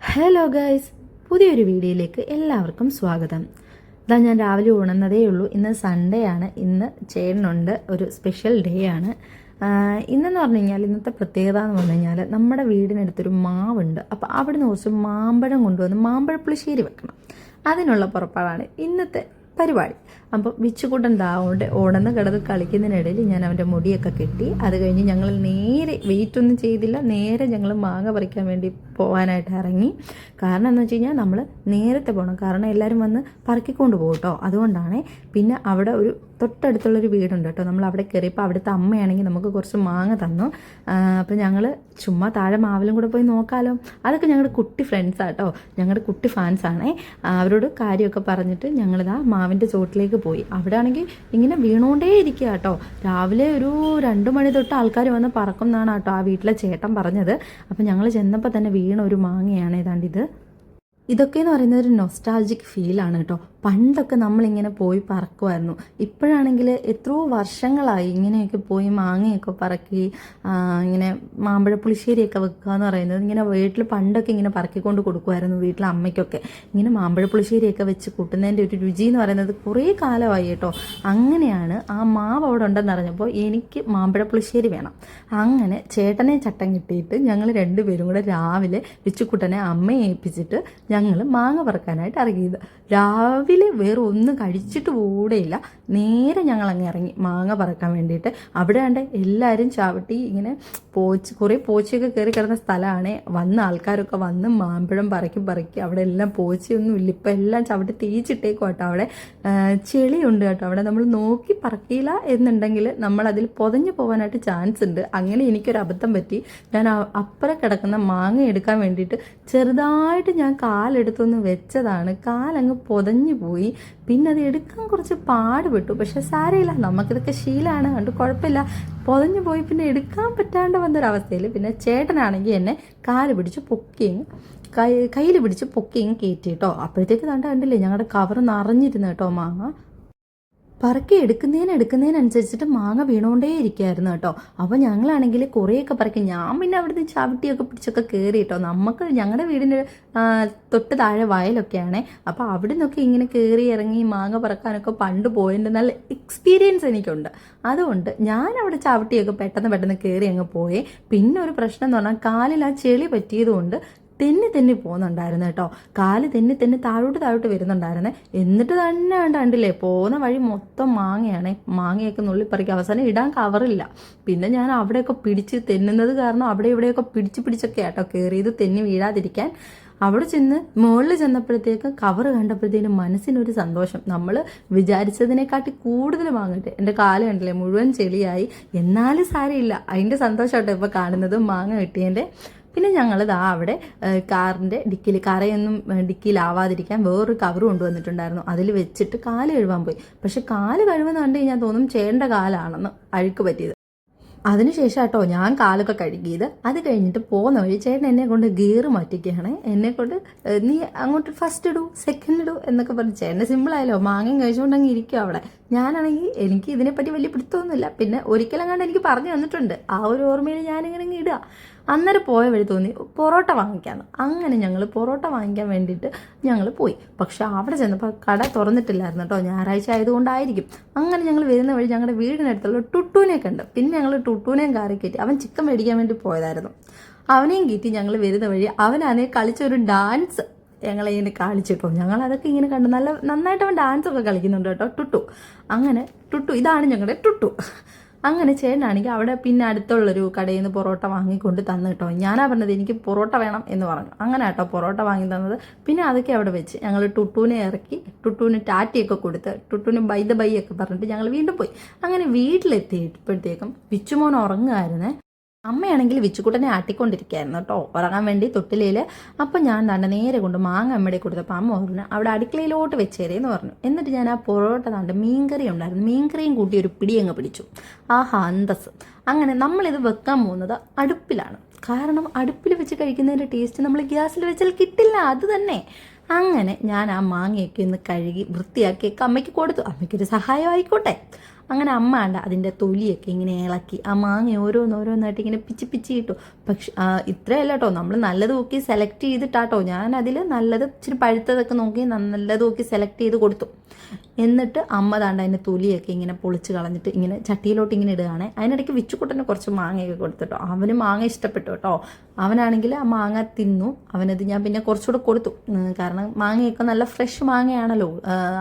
Hello guys പുതിയൊരു വീഡിയോയിലേക്ക് എല്ലാവർക്കും സ്വാഗതം. ഇതാ ഞാൻ രാവിലെ ഉണർന്നതേ ഉള്ളൂ. ഇന്ന് സൺഡേ ആണ്. ഇന്ന് ചേട്ടനുണ്ട്. ഒരു സ്പെഷ്യൽ ഡേ ആണ്. ഇന്നെന്ന് പറഞ്ഞു കഴിഞ്ഞാൽ ഇന്നത്തെ പ്രത്യേകത എന്ന് പറഞ്ഞു കഴിഞ്ഞാൽ നമ്മുടെ വീടിനടുത്തൊരു മാവുണ്ട്. അപ്പോൾ നിന്ന് കുറച്ച് മാമ്പഴം കൊണ്ടുവന്ന് മാമ്പഴ പുളിശ്ശേരി വെക്കണം. അതിനുള്ള പുറപ്പാടാണ് ഇന്നത്തെ പരിപാടി. അപ്പം വിച്ചുകൂട്ടൻ ദാവുകൊണ്ട് ഓടന്ന് കിടന്ന് കളിക്കുന്നതിനിടയിൽ ഞാൻ അവന്റെ മുടിയൊക്കെ കെട്ടി അത് കഴിഞ്ഞ് ഞങ്ങൾ നേരെ വെയിറ്റ് ഒന്നും ചെയ്തില്ല. നേരെ ഞങ്ങൾ മാങ്ങ പറിക്കാൻ വേണ്ടി പോകാനായിട്ട് ഇറങ്ങി. കാരണം എന്ന് വെച്ച് കഴിഞ്ഞാൽ നമ്മൾ നേരത്തെ പോകണം കാരണം എല്ലാവരും വന്ന് പറക്കിക്കൊണ്ട് പോകും കേട്ടോ അതുകൊണ്ടാണ് പിന്നെ അവിടെ ഒരു തൊട്ടടുത്തുള്ളൊരു വീടുണ്ട് കേട്ടോ നമ്മൾ അവിടെ കയറിയപ്പോൾ അവിടുത്തെ അമ്മയാണെങ്കിൽ നമുക്ക് കുറച്ച് മാങ്ങ തന്നു. അപ്പോൾ ഞങ്ങൾ ചുമ്മാ താഴെ മാവിലും കൂടെ പോയി നോക്കാലോ. അതൊക്കെ ഞങ്ങളുടെ കുട്ടി ഫ്രണ്ട്സാണ് കേട്ടോ ഞങ്ങളുടെ കുട്ടി ഫാൻസാണേ അവരോട് കാര്യമൊക്കെ പറഞ്ഞിട്ട് ഞങ്ങളിതാ മാവിന്റെ ചോട്ടിലേക്ക് പോയി. അവിടെ ആണെങ്കിൽ ഇങ്ങനെ വീണുകൊണ്ടേ ഇരിക്കുക കേട്ടോ രാവിലെ ഒരു രണ്ട് മണി തൊട്ട് ആൾക്കാർ വന്ന് പറക്കും എന്നാണ് കേട്ടോ ആ വീട്ടിലെ ചേട്ടൻ പറഞ്ഞത്. അപ്പം ഞങ്ങൾ ചെന്നപ്പോൾ തന്നെ വീണ ഒരു മാങ്ങയാണ് ഏതാണ്ട് ഇത്. ഇതൊക്കെ എന്ന് പറയുന്നത് ഒരു നൊസ്റ്റാൾജിക് ഫീലാണ് കേട്ടോ. പണ്ടൊക്കെ നമ്മളിങ്ങനെ പോയി പറക്കുമായിരുന്നു ഇപ്പോഴാണെങ്കിൽ എത്രയോ വർഷങ്ങളായി ഇങ്ങനെയൊക്കെ പോയി മാങ്ങയൊക്കെ പറക്കി ഇങ്ങനെ മാമ്പഴ പുളിശ്ശേരിയൊക്കെ വെക്കുക എന്ന് പറയുന്നത്. ഇങ്ങനെ വീട്ടിൽ പണ്ടൊക്കെ ഇങ്ങനെ പറക്കിക്കൊണ്ട് കൊടുക്കുമായിരുന്നു വീട്ടിലെ അമ്മയ്ക്കൊക്കെ. ഇങ്ങനെ മാമ്പഴ പുളിശ്ശേരിയൊക്കെ വെച്ച് കൂട്ടുന്നതിന്റെ ഒരു രുചി എന്ന് പറയുന്നത് കുറേ കാലമായി കേട്ടോ. അങ്ങനെയാണ് ആ മാവ് അവിടെ ഉണ്ടെന്ന് അറിഞ്ഞപ്പോൾ എനിക്ക് മാമ്പഴ പുളിശ്ശേരി വേണം. അങ്ങനെ ചേട്ടനെ ചട്ടം കിട്ടിയിട്ട് ഞങ്ങൾ രണ്ടുപേരും കൂടെ രാവിലെ വിച്ചുക്കുട്ടനെ അമ്മയെ ഏൽപ്പിച്ചിട്ട് ഞങ്ങൾ മാങ്ങ പറക്കാനായിട്ട് ഇറങ്ങിയത്. രാവിലെ വേറെ ഒന്നും കഴിച്ചിട്ട് കൂടെയില്ല. നേരെ ഞങ്ങൾ അങ്ങ് ഇറങ്ങി മാങ്ങ പറക്കാൻ വേണ്ടിയിട്ട്. അവിടെ ആണ്ട് എല്ലാവരും ചവിട്ടി ഇങ്ങനെ പോച്ച് കുറേ പോച്ചയൊക്കെ കയറി കിടന്ന സ്ഥലമാണ്. വന്ന ആൾക്കാരൊക്കെ വന്ന് മാമ്പഴം പറക്കി പറക്കി. അവിടെ എല്ലാം പോച്ചയൊന്നും ഇല്ല. ഇപ്പം എല്ലാം ചവിട്ടി തേച്ചിട്ടേക്കും കേട്ടോ അവിടെ. ചെളിയുണ്ട് കേട്ടോ അവിടെ. നമ്മൾ നോക്കി പറക്കിയില്ല എന്നുണ്ടെങ്കിൽ നമ്മൾ അതിൽ പൊതഞ്ഞു പോകാനായിട്ട് ചാൻസ് ഉണ്ട്. അങ്ങനെ എനിക്കൊരു അബദ്ധം പറ്റി. ഞാൻ അപ്പുറം കിടക്കുന്ന മാങ്ങ എടുക്കാൻ വേണ്ടിയിട്ട് ചെറുതായിട്ട് ഞാൻ കാലെടുത്തൊന്ന് വെച്ചതാണ്. കാലങ്ങ് പൊതഞ്ഞു പോയി. പിന്നെ അത് എടുക്കാൻ കുറച്ച് പാടുപെട്ടു. പക്ഷെ സാരയില്ല നമുക്കിതൊക്കെ ശീലമാണ്. അതുകൊണ്ട് കുഴപ്പമില്ല. പൊതഞ്ഞു പോയി. പിന്നെ എടുക്കാൻ പറ്റാണ്ട് വന്നൊരവസ്ഥയിൽ പിന്നെ ചേട്ടനാണെങ്കിൽ എന്നെ കാൽ പിടിച്ച് പൊക്കിയും കൈ കയ്യിൽ പിടിച്ച് പൊക്കിയും കയറ്റി കേട്ടോ. അപ്പോഴത്തേക്ക് തണ്ട കണ്ടില്ലേ ഞങ്ങളുടെ കവർ നിറഞ്ഞിരുന്നു കേട്ടോ മാങ്ങ. പറക്കി എടുക്കുന്നതിന് എടുക്കുന്നതിനനുസരിച്ചിട്ട് മാങ്ങ വീണോണ്ടേ ഇരിക്കുകയായിരുന്നു കേട്ടോ. അപ്പോൾ ഞങ്ങളാണെങ്കിൽ കുറേയൊക്കെ പറക്കി. ഞാൻ പിന്നെ അവിടുന്ന് ചവിട്ടിയൊക്കെ പിടിച്ചൊക്കെ കയറി കേട്ടോ. നമുക്ക് ഞങ്ങളുടെ വീടിന് തൊട്ട് താഴെ വയലൊക്കെയാണേ. അപ്പോൾ അവിടെ നിന്നൊക്കെ ഇങ്ങനെ കയറി ഇറങ്ങി മാങ്ങ പറക്കാനൊക്കെ പണ്ട് പോയതിന്റെ നല്ല എക്സ്പീരിയൻസ് എനിക്കുണ്ട്. അതുകൊണ്ട് ഞാൻ അവിടെ ചവിട്ടിയൊക്കെ പെട്ടെന്ന് പെട്ടെന്ന് കയറി അങ്ങ് പോയി. പിന്നെ ഒരു പ്രശ്നം എന്ന് പറഞ്ഞാൽ കാലിൽ ആ ചെളി പറ്റിയതുകൊണ്ട് തെന്നി തെന്നി പോകുന്നുണ്ടായിരുന്നു കേട്ടോ കാൽ തെന്നി തെന്നി താഴോട്ട് താഴോട്ട് വരുന്നുണ്ടായിരുന്നേ. എന്നിട്ട് തന്നെ കണ്ടില്ലേ പോകുന്ന വഴി മൊത്തം മാങ്ങയാണ്. മാങ്ങയൊക്കെ നുള്ളിപ്പറിക്കുക അവസാനം ഇടാൻ കവറില്ല. പിന്നെ ഞാൻ അവിടെയൊക്കെ പിടിച്ച് തെന്നുന്നത് കാരണം അവിടെ ഇവിടെയൊക്കെ പിടിച്ച് പിടിച്ചൊക്കെ ആട്ടോ കയറിയത് തെന്നി വീഴാതിരിക്കാൻ. അവിടെ ചെന്ന് മുകളിൽ ചെന്നപ്പോഴത്തേക്ക് കവർ കണ്ടപ്പോഴത്തേനും മനസ്സിനൊരു സന്തോഷം. നമ്മൾ വിചാരിച്ചതിനെക്കാട്ടി കൂടുതൽ വാങ്ങട്ടെ എന്റെ കാൽ കണ്ടില്ലേ മുഴുവൻ ചെളിയായി. എന്നാലും സാരമില്ല. അതിന്റെ സന്തോഷമാട്ടോ ഇപ്പോൾ കാണുന്നത് മാങ്ങ കിട്ടിയതിന്റെ. പിന്നെ ഞങ്ങൾ ദാ അവിടെ കാറിന്റെ ഡിക്കിയിൽ കറയൊന്നും ഡിക്കിയിലാവാതിരിക്കാൻ വേറൊരു കവർ കൊണ്ടുവന്നിട്ടുണ്ടായിരുന്നു. അതിൽ വെച്ചിട്ട് കാൽ കഴുകാൻ പോയി. പക്ഷെ കാൽ കഴുകുന്ന കണ്ടു കഴിഞ്ഞാൽ തോന്നും ചേണ്ട കാലാണെന്ന് അഴുക്ക് പറ്റിയത്. അതിനുശേഷം കേട്ടോ ഞാൻ കാലൊക്കെ കഴുകിയത്. അത് കഴിഞ്ഞിട്ട് പോകുന്ന വഴി ചേട്ടൻ എന്നെ കൊണ്ട് ഗിയർ മാറ്റിക്കുകയാണ് എന്നെ കൊണ്ട് നീ അങ്ങോട്ട് ഫസ്റ്റ് ഇടൂ സെക്കൻഡ് ഇടൂ എന്നൊക്കെ പറഞ്ഞ് സിമ്പിൾ സിമ്പിളായല്ലോ മാങ്ങയും കഴിച്ചുകൊണ്ടങ്ങ് ഇരിക്കും അവിടെ. ഞാനാണെങ്കിൽ എനിക്ക് ഇതിനെപ്പറ്റി വലിയ പിടുത്തമൊന്നുമില്ല. പിന്നെ ഒരിക്കലും കണ്ട് എനിക്ക് പറഞ്ഞു തന്നിട്ടുണ്ട്. ആ ഒരു ഓർമ്മയിൽ ഞാനിങ്ങനെ ഇടുക. അന്നേരം പോയ വഴി തോന്നി പൊറോട്ട വാങ്ങിക്കാന്ന്. അങ്ങനെ ഞങ്ങൾ പൊറോട്ട വാങ്ങിക്കാൻ വേണ്ടിയിട്ട് ഞങ്ങൾ പോയി. പക്ഷെ അവിടെ ചെന്നപ്പോൾ കട തുറന്നിട്ടില്ലായിരുന്നു കേട്ടോ. ഞായറാഴ്ച ആയതുകൊണ്ടായിരിക്കും. അങ്ങനെ ഞങ്ങൾ വരുന്ന വഴി ഞങ്ങളുടെ വീടിനടുത്തുള്ള ടുട്ടൂനെ കണ്ട് പിന്നെ ഞങ്ങൾ ടുട്ടൂനെയും കാറി കയറ്റി അവൻ ചിക്കൻ മേടിക്കാൻ വേണ്ടി പോയതായിരുന്നു. അവനെയും കയറ്റി ഞങ്ങൾ വരുന്ന വഴി അവനാണെങ്കിൽ കളിച്ചൊരു ഡാൻസ് ഞങ്ങളെ ഇങ്ങനെ കാണിച്ചിട്ടോ. ഞങ്ങൾ അതൊക്കെ ഇങ്ങനെ കണ്ടു നല്ല നന്നായിട്ട് അവൻ ഡാൻസ് ഒക്കെ കളിക്കുന്നുണ്ട് കേട്ടോ. ടുട്ടു. അങ്ങനെ ടുട്ടു. ഇതാണ് ഞങ്ങളുടെ ടുട്ടു. അങ്ങനെ ചേട്ടനാണെങ്കിൽ അവിടെ പിന്നെ അടുത്തുള്ളൊരു കടയിൽ നിന്ന് പൊറോട്ട വാങ്ങിക്കൊണ്ട് തന്നു കേട്ടോ. ഞാനാ പറഞ്ഞത് എനിക്ക് പൊറോട്ട വേണം എന്ന് പറഞ്ഞു. അങ്ങനെ കേട്ടോ പൊറോട്ട വാങ്ങി തന്നത്. പിന്നെ അതൊക്കെ അവിടെ വെച്ച് ഞങ്ങൾ ടുട്ടൂനെ ഇറക്കി ടുട്ടൂന് ടാറ്റിയൊക്കെ കൊടുത്ത് ടുട്ടൂന് ബൈ ദ ബൈ ഒക്കെ പറഞ്ഞിട്ട് ഞങ്ങൾ വീണ്ടും പോയി. അങ്ങനെ വീട്ടിലെത്തിയപ്പോഴത്തേക്കും വിച്ചുമോൻ ഉറങ്ങുമായിരുന്നേ അമ്മയാണെങ്കിൽ വിച്ചുക്കുട്ടനെ ആട്ടിക്കൊണ്ടിരിക്കുകയായിരുന്നു കേട്ടോ. ഉറങ്ങാൻ വേണ്ടി തൊട്ടിലയിൽ അപ്പം ഞാൻ താണ്ട നേരെ കൊണ്ട് മാങ്ങ അമ്മയുടെ കൊടുത്തപ്പോൾ അമ്മ പറഞ്ഞു അവിടെ അടുക്കളയിലോട്ട് വെച്ചേരേന്ന് പറഞ്ഞു. എന്നിട്ട് ഞാൻ ആ പൊറോട്ട താണ്ട് മീൻകറി ഉണ്ടായിരുന്നു. മീൻകറിയും കൂട്ടി ഒരു പിടി അങ്ങ് പിടിച്ചു. ആഹാ അന്തസ് അങ്ങനെ നമ്മളിത് വെക്കാൻ പോകുന്നത് അടുപ്പിലാണ്. കാരണം അടുപ്പിൽ വെച്ച് കഴിക്കുന്നതിന്റെ ടേസ്റ്റ് നമ്മൾ ഗ്യാസിൽ വെച്ചാൽ കിട്ടില്ല അത് തന്നെ. അങ്ങനെ ഞാൻ ആ മാങ്ങയൊക്കെ ഒന്ന് കഴുകി വൃത്തിയാക്കിയൊക്കെ അമ്മയ്ക്ക് കൊടുത്തു. അമ്മയ്ക്കൊരു സഹായം ആയിക്കോട്ടെ അങ്ങനെ അമ്മ അല്ല അതിന്റെ തൊലിയൊക്കെ ഇങ്ങനെ ഇളക്കി ആ മാങ്ങ ഓരോന്നോരോന്നായിട്ട് ഇങ്ങനെ പിച്ചി പിച്ചി ഇട്ടു പക്ഷെ ഇത്രയല്ല കേട്ടോ നമ്മൾ നല്ലത് നോക്കി സെലക്ട് ചെയ്തിട്ടാട്ടോ ഞാൻ അതിൽ നല്ലത് ഇച്ചിരി പഴുത്തതൊക്കെ നോക്കി നല്ലത് നോക്കി സെലക്ട് ചെയ്ത് കൊടുത്തു. എന്നിട്ട് അമ്മ താണ്ട് അതിന്റെ തൊലിയൊക്കെ ഇങ്ങനെ പൊളിച്ച് കളഞ്ഞിട്ട് ഇങ്ങനെ ചട്ടിയിലോട്ട് ഇങ്ങനെ ഇടുകയാണ്. അതിനിടയ്ക്ക് വിച്ചുക്കുട്ടന് കുറച്ച് മാങ്ങയൊക്കെ കൊടുത്തിട്ടോ അവന് മാങ്ങ ഇഷ്ടപ്പെട്ടു കേട്ടോ അവനാണെങ്കിൽ ആ മാങ്ങ തിന്നു. അവനത് ഞാൻ പിന്നെ കുറച്ചുകൂടെ കൊടുത്തു. കാരണം മാങ്ങയൊക്കെ നല്ല ഫ്രഷ് മാങ്ങയാണല്ലോ.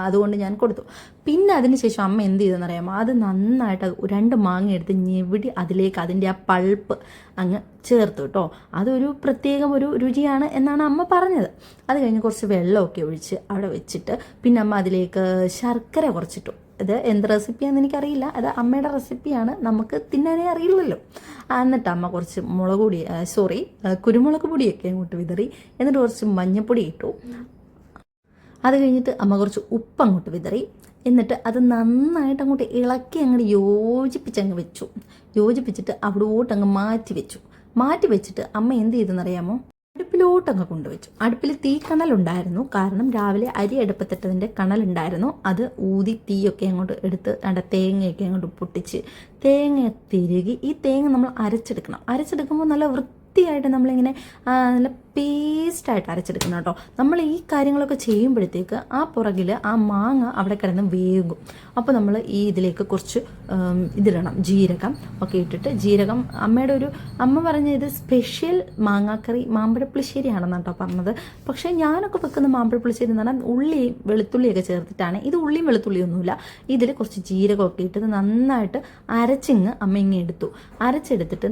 അതുകൊണ്ട് ഞാൻ കൊടുത്തു. പിന്നെ അതിനുശേഷം അമ്മ എന്ത് ചെയ്തെന്നറിയാമോ? അത് നന്നായിട്ട് രണ്ട് മാങ്ങ എടുത്ത് ഞെവിടി അതിലേക്ക് അതിന്റെ ആ പൾപ്പ് അങ്ങ് ചേർത്തു കേട്ടോ. അതൊരു പ്രത്യേകം ഒരു രുചിയാണ് എന്നാണ് അമ്മ പറഞ്ഞത്. അത് കഴിഞ്ഞ് കുറച്ച് വെള്ളമൊക്കെ ഒഴിച്ച് അവിടെ വെച്ചിട്ട് പിന്നെ അമ്മ അതിലേക്ക് ശർക്കര കുറച്ചിട്ടു. ഇത് എന്ത് റെസിപ്പിയാണെന്ന് എനിക്കറിയില്ല. അത് അമ്മയുടെ റെസിപ്പിയാണ്. നമുക്ക് തിന്നാനേ അറിയില്ലല്ലോ. എന്നിട്ട് അമ്മ കുറച്ച് മുളക് പൊടി സോറി കുരുമുളക് പൊടിയൊക്കെ അങ്ങോട്ട് വിതറി. എന്നിട്ട് കുറച്ച് മഞ്ഞൾപ്പൊടി ഇട്ടു. അത് കഴിഞ്ഞിട്ട് അമ്മ കുറച്ച് ഉപ്പ് അങ്ങോട്ട് വിതറി. എന്നിട്ട് അത് നന്നായിട്ട് അങ്ങോട്ട് ഇളക്കി അങ്ങോട്ട് യോജിപ്പിച്ച് അങ്ങ് വെച്ചു. യോജിപ്പിച്ചിട്ട് അവിടോട്ട് അങ്ങ് മാറ്റി വെച്ചു. മാറ്റി വെച്ചിട്ട് അമ്മ എന്ത് ചെയ്തെന്നറിയാമോ? അടുപ്പിലോട്ട് അങ്ങ് കൊണ്ടുവച്ചു. അടുപ്പിൽ തീ കണലുണ്ടായിരുന്നു കാരണം രാവിലെ അരി അടുപ്പത്തിട്ടതിന്റെ കണലുണ്ടായിരുന്നു അത് ഊതി തീയൊക്കെ അങ്ങോട്ട് എടുത്ത് അവിടെ തേങ്ങയൊക്കെ അങ്ങോട്ട് പൊട്ടിച്ച് തേങ്ങ തിരുകി ഈ തേങ്ങ നമ്മൾ അരച്ചെടുക്കണം. അരച്ചെടുക്കുമ്പോൾ നല്ല വൃത്തിയായിട്ട് നമ്മളിങ്ങനെ നല്ല പേസ്റ്റായിട്ട് അരച്ചെടുക്കണം കേട്ടോ. നമ്മൾ ഈ കാര്യങ്ങളൊക്കെ ചെയ്യുമ്പോഴത്തേക്ക് ആ പുറകിൽ ആ മാങ്ങ അവിടെ കിടന്ന് വേകും. അപ്പോൾ നമ്മൾ ഈ ഇതിലേക്ക് കുറച്ച് ഇതിടണം. ജീരകം ഒക്കെ ഇട്ടിട്ട് ജീരകം അമ്മയുടെ ഒരു അമ്മ പറഞ്ഞ ഇത് സ്പെഷ്യൽ മാങ്ങാക്കറി മാമ്പഴപ്പുളിശ്ശേരിയാണെന്നാണ് കേട്ടോ പറഞ്ഞത്. പക്ഷേ ഞാനൊക്കെ വെക്കുന്ന മാമ്പഴപ്പുളിശ്ശേരി എന്ന് പറഞ്ഞാൽ ഉള്ളിയും വെളുത്തുള്ളിയൊക്കെ ചേർത്തിട്ടാണ്. ഇത് ഉള്ളിയും വെളുത്തുള്ളിയൊന്നുമില്ല. ഇതിൽ കുറച്ച് ജീരകമൊക്കെ ഇട്ട് നന്നായിട്ട് അരച്ചിങ്ങ് അമ്മ ഇങ്ങ് എടുത്തു. അരച്ചെടുത്തിട്ട്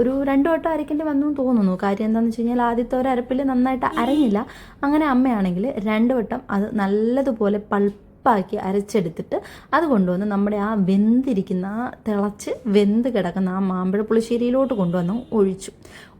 ഒരു രണ്ടു വട്ടം അരക്കേണ്ടി വന്നു തോന്നുന്നു. കാര്യം എന്താണെന്ന് വെച്ച് കഴിഞ്ഞാൽ ആദ്യത്തെ ഒരു അരപ്പിൽ നന്നായിട്ട് അരഞ്ഞില്ല. അങ്ങനെ അമ്മയാണെങ്കിൽ രണ്ട് വട്ടം അത് നല്ലതുപോലെ പൾപ്പാക്കി അരച്ചെടുത്തിട്ട് അത് കൊണ്ടുവന്ന് നമ്മുടെ ആ വെന്തിരിക്കുന്ന തിളച്ച് വെന്ത് കിടക്കുന്ന ആ മാമ്പഴ പുളിശ്ശേരിയിലോട്ട് കൊണ്ടുവന്ന് ഒഴിച്ചു.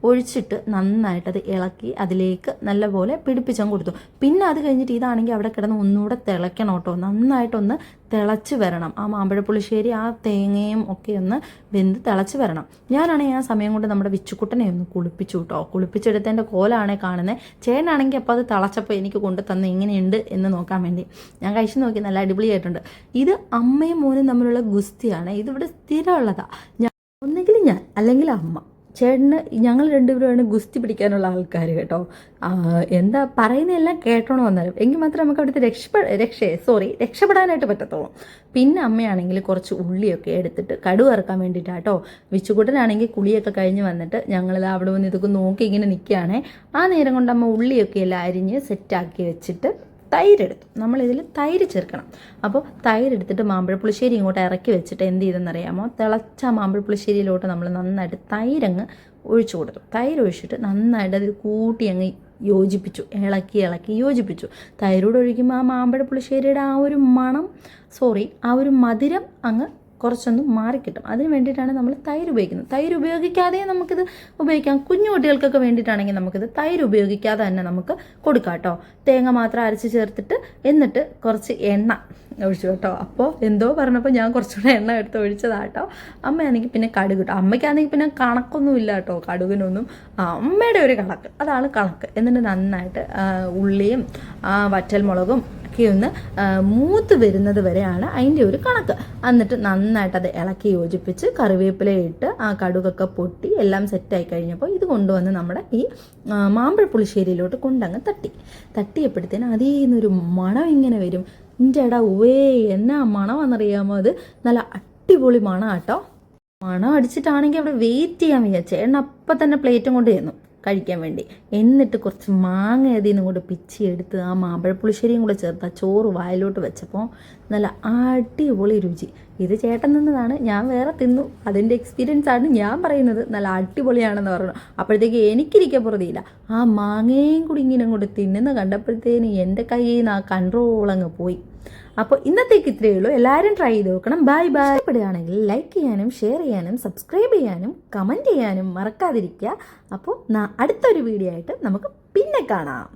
ഒഴിച്ചിട്ട് നന്നായിട്ട് അത് ഇളക്കി അതിലേക്ക് നല്ലപോലെ പിടിപ്പിച്ചാൽ കൊടുത്തു. പിന്നെ അത് കഴിഞ്ഞിട്ട് ഇതാണെങ്കിൽ അവിടെ കിടന്ന് ഒന്നുകൂടെ തിളയ്ക്കണം കേട്ടോ. നന്നായിട്ടൊന്ന് തിളച്ച് വരണം. ആ മാമ്പഴപ്പുളിശ്ശേരി ആ തേങ്ങയും ഒക്കെ ഒന്ന് വെന്ത് തിളച്ച് വരണം. ഞാനാണെങ്കിൽ ആ സമയം കൊണ്ട് നമ്മുടെ വിച്ചുക്കുട്ടനെ ഒന്ന് കുളിപ്പിച്ചു കേട്ടോ. കുളിപ്പിച്ചെടുത്തതിന്റെ കോലാണേ കാണുന്നത് ചേട്ടനാണെങ്കിൽ അപ്പോൾ അത് തിളച്ചപ്പോൾ എനിക്ക് കൊണ്ട് തന്ന് എങ്ങനെയുണ്ട് എന്ന് നോക്കാൻ വേണ്ടി. ഞാൻ കഴിച്ചു നോക്കി നല്ല അടിപൊളിയായിട്ടുണ്ട്. ഇത് അമ്മയും മോനും തമ്മിലുള്ള ഗുസ്തിയാണ്. ഇതിവിടെ സ്ഥിരമുള്ളതാണ് ഞാൻ ഒന്നെങ്കിൽ ഞാൻ അല്ലെങ്കിൽ അമ്മ. ചേട്ടന് ഞങ്ങൾ രണ്ടുപേരുമാണ് ഗുസ്തി പിടിക്കാനുള്ള ആൾക്കാർ കേട്ടോ. എന്താ പറയുന്നതെല്ലാം കേട്ടോണം വന്നാലും എങ്കിൽ മാത്രമേ നമുക്ക് അവിടുത്തെ രക്ഷപ്പെ രക്ഷേ സോറി രക്ഷപ്പെടാനായിട്ട് പറ്റത്തുള്ളൂ. പിന്നെ അമ്മയാണെങ്കിൽ കുറച്ച് ഉള്ളിയൊക്കെ എടുത്തിട്ട് കടു വറുക്കാൻ വേണ്ടിയിട്ടാട്ടോ വിച്ചുകൂട്ടനാണെങ്കിൽ കുളിയൊക്കെ കഴിഞ്ഞ് വന്നിട്ട് ഞങ്ങൾ അവിടെ വന്ന് ഇതൊക്കെ നോക്കി ഇങ്ങനെ നിൽക്കുകയാണേ. ആ നേരം കൊണ്ട് അമ്മ ഉള്ളിയൊക്കെ എല്ലാം അരിഞ്ഞ് സെറ്റാക്കി വെച്ചിട്ട് തൈരെടുത്തു. നമ്മളിതിൽ തൈര് ചേർക്കണം. അപ്പോൾ തൈരെടുത്തിട്ട് മാമ്പഴപ്പുളിശ്ശേരി ഇങ്ങോട്ട് ഇറക്കി വെച്ചിട്ട് എന്ത് ചെയ്തെന്നറിയാമോ? തിളച്ച മാമ്പഴപ്പുളിശ്ശേരിയിലോട്ട് നമ്മൾ നന്നായിട്ട് തൈരങ്ങ് ഒഴിച്ചു കൊടുത്തു. തൈര് ഒഴിച്ചിട്ട് നന്നായിട്ട് അത് കൂട്ടി അങ്ങ് യോജിപ്പിച്ചു. ഇളക്കി ഇളക്കി യോജിപ്പിച്ചു. തൈരോട് ഒഴിക്കുമ്പോൾ ആ മാമ്പഴ മാമ്പഴപ്പുളിശ്ശേരിയുടെ ആ ഒരു മണം സോറി ആ ഒരു മധുരം അങ്ങ് കുറച്ചൊന്ന് മാറിക്കിട്ടും. അതിന് വേണ്ടിയിട്ടാണ് നമ്മൾ തൈര് ഉപയോഗിക്കുന്നത്. തൈര് ഉപയോഗിക്കാതെ നമുക്കിത് ഉപയോഗിക്കാം. കുഞ്ഞു കുട്ടികൾക്കൊക്കെ വേണ്ടിയിട്ടാണെങ്കിൽ നമുക്കിത് തൈര് ഉപയോഗിക്കാതെ തന്നെ നമുക്ക് കൊടുക്കാം കേട്ടോ തേങ്ങ മാത്രം അരച്ച് ചേർത്തിട്ട് എന്നിട്ട് കുറച്ച് എണ്ണ ഒഴിച്ചു കേട്ടോ. അപ്പോൾ എന്തോ പറഞ്ഞപ്പോൾ ഞാൻ കുറച്ചുകൂടെ എണ്ണ എടുത്ത് ഒഴിച്ചതാട്ടോ അമ്മയാണെങ്കിൽ പിന്നെ കടുക് കേട്ടോ അമ്മയ്ക്കാണെങ്കിൽ പിന്നെ കണക്കൊന്നും ഇല്ല കേട്ടോ കടുകിനൊന്നും അമ്മയുടെ ഒരു കണക്ക്. അതാണ് കണക്ക്. എന്നിട്ട് നന്നായിട്ട് ഉള്ളിയും വറ്റൽ വറ്റൽമുളകും ഒക്കെ ഒന്ന് മൂത്ത് വരുന്നത് വരെയാണ് അതിന്റെ ഒരു കണക്ക്. എന്നിട്ട് നന്നായിട്ട് അത് ഇളക്കി യോജിപ്പിച്ച് കറിവേപ്പില ഇട്ട് ആ കടുകൊക്കെ പൊട്ടി എല്ലാം സെറ്റായി കഴിഞ്ഞപ്പോൾ ഇത് കൊണ്ടുവന്ന് നമ്മുടെ ഈ മാമ്പഴ പുളിശ്ശേരിയിലോട്ട് കൊണ്ടങ്ങ് തട്ടി. തട്ടിയപ്പോഴത്തേനും അതിൽ നിന്നൊരു മണം ഇങ്ങനെ വരും. എന്റെ എടാ ഉവേ എന്നാ മണമെന്നറിയാമോ അത് നല്ല അടിപൊളി മണം കേട്ടോ മണം അടിച്ചിട്ടാണെങ്കിൽ അവിടെ വെയിറ്റ് ചെയ്യാൻ വയ്യ. ചേട്ടൻ അപ്പം തന്നെ പ്ലേറ്റും കൊണ്ട് ചെന്നു. കഴിക്കാൻ വേണ്ടി. എന്നിട്ട് കുറച്ച് മാങ്ങ അതിൽ നിന്നും കൂടെ പിച്ചി എടുത്ത് ആ മാമ്പഴപ്പുളിശ്ശേരിയും കൂടെ ചേർത്ത് ആ ചോറ് വായിലോട്ട് വെച്ചപ്പോൾ നല്ല അടിപൊളി രുചി. ഇത് ചേട്ടൻ നിന്നതാണ് ഞാൻ വേറെ തിന്നു. അതിന്റെ എക്സ്പീരിയൻസ് ആണ് ഞാൻ പറയുന്നത്. നല്ല അടിപൊളിയാണെന്ന് പറഞ്ഞു. അപ്പോഴത്തേക്ക് എനിക്കിരിക്കാൻ പുറതിയില്ല. ആ മാങ്ങയും കൂടി ഇങ്ങനെ അങ്ങോട്ട് തിന്നുന്ന കണ്ടപ്പോഴത്തേന് എന്റെ കയ്യിൽ നിന്ന് ആ കൺട്രോൾ അങ്ങ് പോയി. അപ്പോൾ ഇന്നത്തേക്ക് ഇത്രയേ ഉള്ളൂ. എല്ലാവരും ട്രൈ ചെയ്ത് നോക്കണം. ബൈ ബൈ ഇഷ്ടപ്പെടുകയാണെങ്കിൽ ലൈക്ക് ചെയ്യാനും ഷെയർ ചെയ്യാനും സബ്സ്ക്രൈബ് ചെയ്യാനും കമന്റ് ചെയ്യാനും മറക്കാതിരിക്കുക. അപ്പോൾ അടുത്തൊരു വീഡിയോ ആയിട്ട് നമുക്ക് പിന്നെ കാണാം.